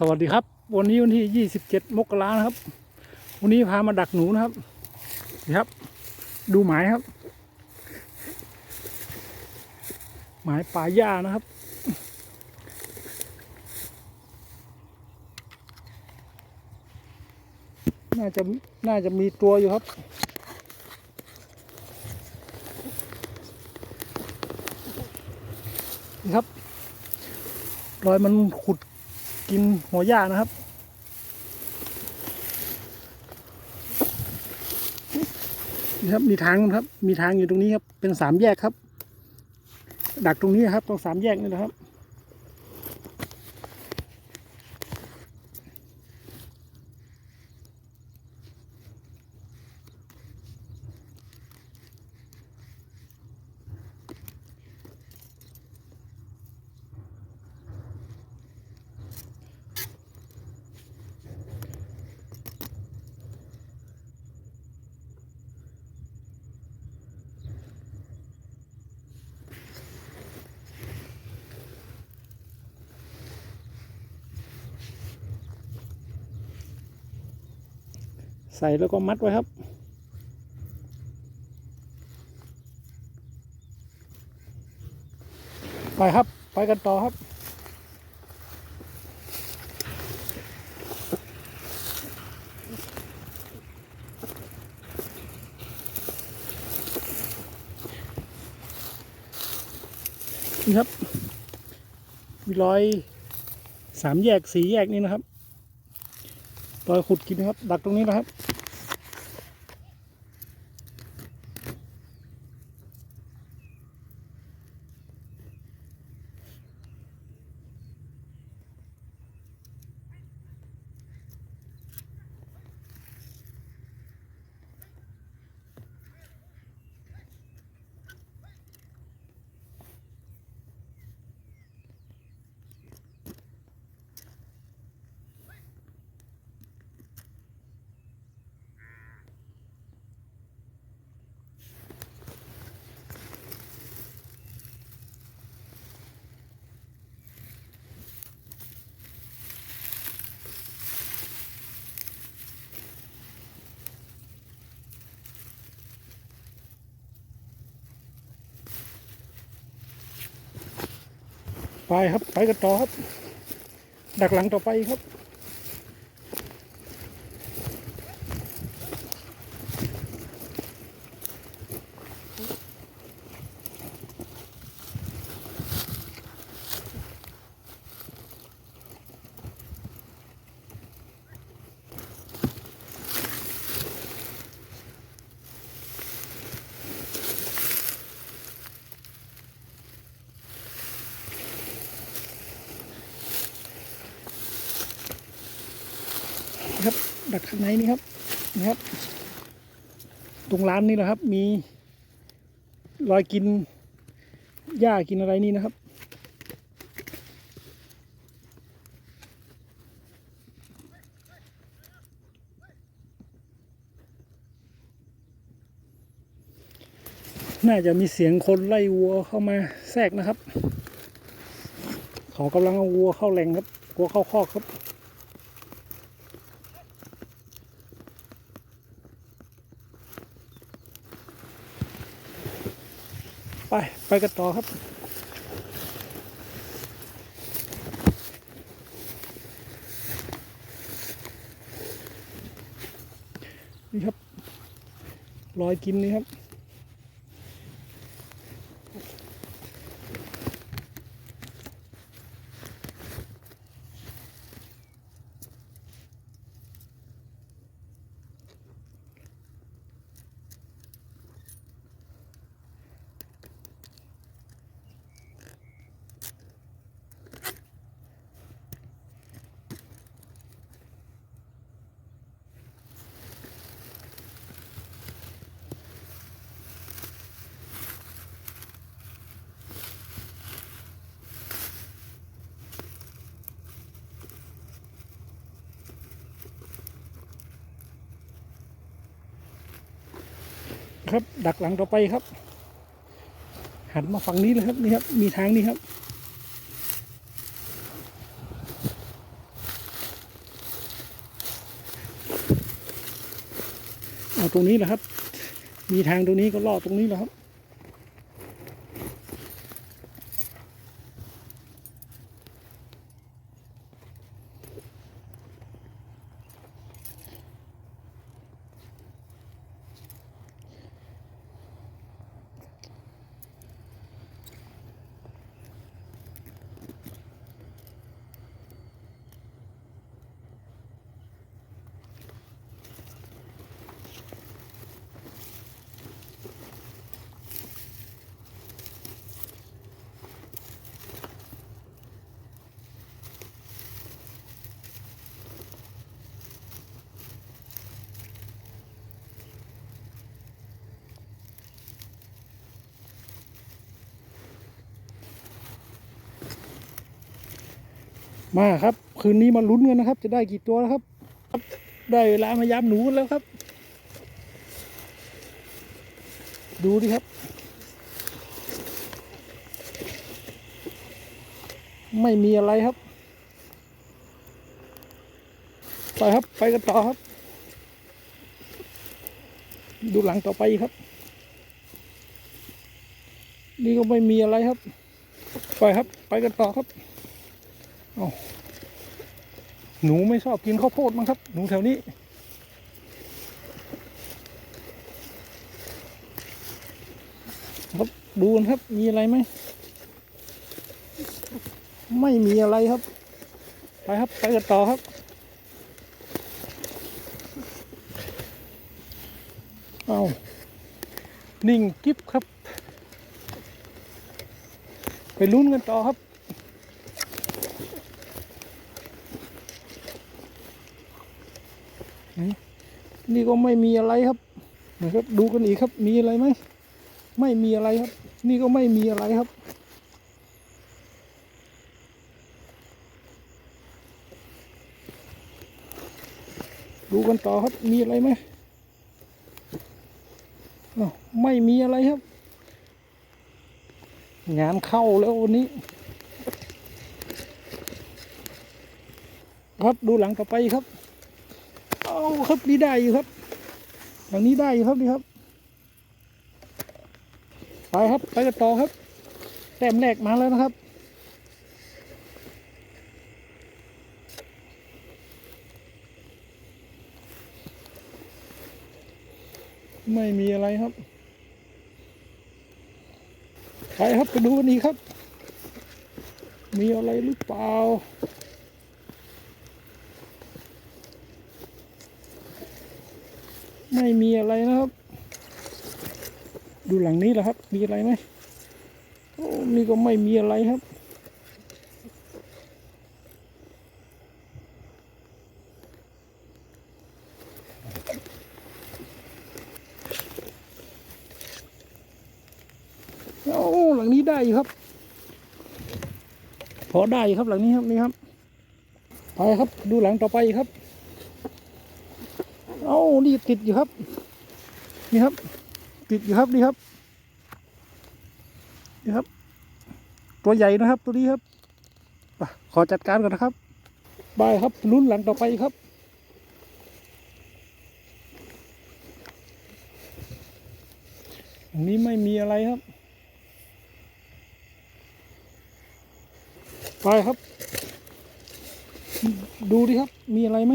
สวัสดีครับ วันนี้วันที่ 27 มกราครับ วันนี้พามาดักหนูนะครับนี่ครับ ดูหมายครับ หมายป่าหญ้านะครับ น่าจะน่าจะมีตัวอยู่ครับ นี่ครับ รอยมันขุด กินหัวหญ้านะครับ นี่ครับมีทางครับ มีทางอยู่ตรงนี้ครับ เป็นสามแยกครับ ดักตรงนี้ครับ ตรงสามแยกนี่นะครับ ใส่แล้วก็มัดไว้ครับไปครับ ไปกันต่อครับ นี่ครับ มีรอยสามแยกสี่แยกนี่นะครับ รอยขุดกินนะครับ ดักตรงนี้นะครับ ครับไปกันต่อครับ ดักหลังต่อไปครับ ดักข้างในนี่ครับนะครับ ตรงร้านนี่แหละครับ มีรอยกินหญ้ากินอะไรนี่นะครับ น่าจะมีเสียงคนไล่วัวเข้ามาแทรกนะครับ เขากำลังเอาวัวเข้าแหล่งครับวัวเข้าคอกครับ ไปไปกันต่อครับ นี่ครับ รอยกินนี่ครับ ครับ ดักหลังต่อไปครับ หันมาฝั่งนี้เลยครับนี่ครับ มีทางนี้ครับ เอาตรงนี้แหละครับ มีทางตรงนี้ก็ล่อตรงนี้แหละครับ มาครับ คืนนี้มาลุ้นกันนะครับ จะได้กี่ตัวแล้วครับ ได้เวลาพยายามหนูแล้วครับ ดูดิครับ ไม่มีอะไรครับ ไปครับไปกันต่อครับ ดูหลังต่อไปครับ นี่ก็ไม่มีอะไรครับ ไปครับ ไปกันต่อครับ หนูไม่ชอบกินข้าวโพดมั้งครับ หนูแถวนี้ครับดูกันครับ มีอะไรไหม ไม่มีอะไรครับ ไปครับ ไปกันต่อครับเอานิ่งกิ๊บครับ ไปลุ้นกันต่อครับ นี่ก็ไม่มีอะไรครับนะครับ ดูกันอีกครับ มีอะไรไหมไม่มีอะไรครับ นี่ก็ไม่มีอะไรครับ ดูกันต่อครับ มีอะไรไหมไม่มีอะไรครับ งานเข้าแล้ววันนี้ ครับดูหลังต่อไปครับ เอาครับนี่ได้อยู่ครับอย่างนี้ได้อยู่ครับนี่ครับไปครับไปกันต่อครับ แต้มแรกมาแล้วนะครับไม่มีอะไรครับ ไปครับไปดูกันอีกครับ มีอะไรหรือเปล่า ไม่มีอะไรนะครับ ดูหลังนี้แหละครับ มีอะไรไหมโอ้นี่ก็ไม่มีอะไรครับ โอ้หลังนี้ได้อยู่ครับ พอได้ครับหลังนี้ครับนี่ครับ ไปครับดูหลังต่อไปครับ ติดอยู่ครับ นี่ครับ ติดอยู่ครับนี่ครับนี่ครับ ตัวใหญ่นะครับ ตัวนี้ครับขอจัดการก่อนนะครับบายครับลุ้นหลังต่อไปครับอันนี้ไม่มีอะไรครับไปครับ ดูดิครับ มีอะไรไหม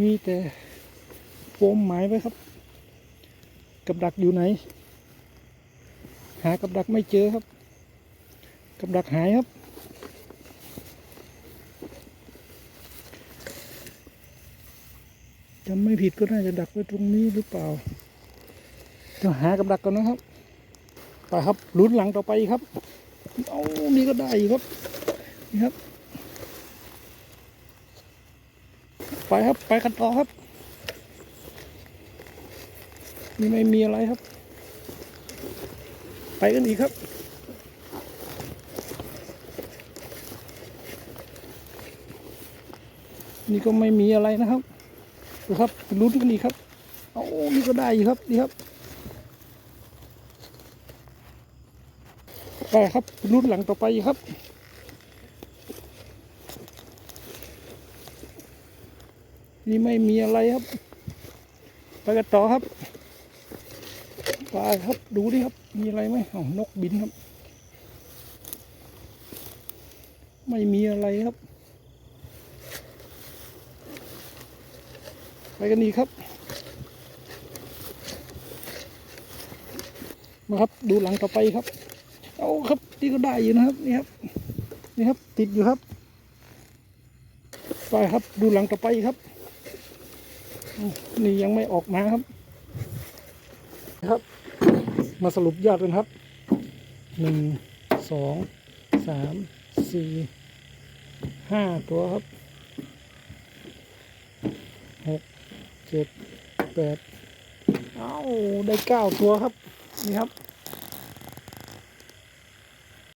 มีแต่โฟมหมายไว้ครับ กับดักอยู่ไหน หากับดักไม่เจอครับ กับดักหายครับ จำไม่ผิดก็น่าจะดักไว้ตรงนี้หรือเปล่าจะหากับดักก่อนนะครับ ไปครับลุ้นหลังต่อไปครับ เอานี่ก็ได้ครับ นี่ครับ ไปครับไปกันต่อครับ นี่ไม่มีอะไรครับ ไปกันอีกครับนี่ก็ไม่มีอะไรนะครับดูครับลุ้นกันอีกครับเอานี่ก็ได้อยู่ครับนี่ครับไปครับลุ้นหลังต่อไปครับ นี่ไม่มีอะไรครับ ไปกันต่อครับไปครับดูดิครับ มีอะไรไหมอ๋อนกบินครับ ไม่มีอะไรครับ ไปกันอีครับ มาครับดูหลังต่อไปครับเอาครับนี่ก็ได้อยู่นะครับนี่ครับนี่ครับ ติดอยู่ครับ ไปครับดูหลังต่อไปครับ นี่ยังไม่ออกมาครับ ครับ มาสรุปยอดกันครับหนึ่งสองสามสี่ห้าตัวครับหกเจ็ดแปดเอ้าได้เก้าตัวครับ นี่ครับ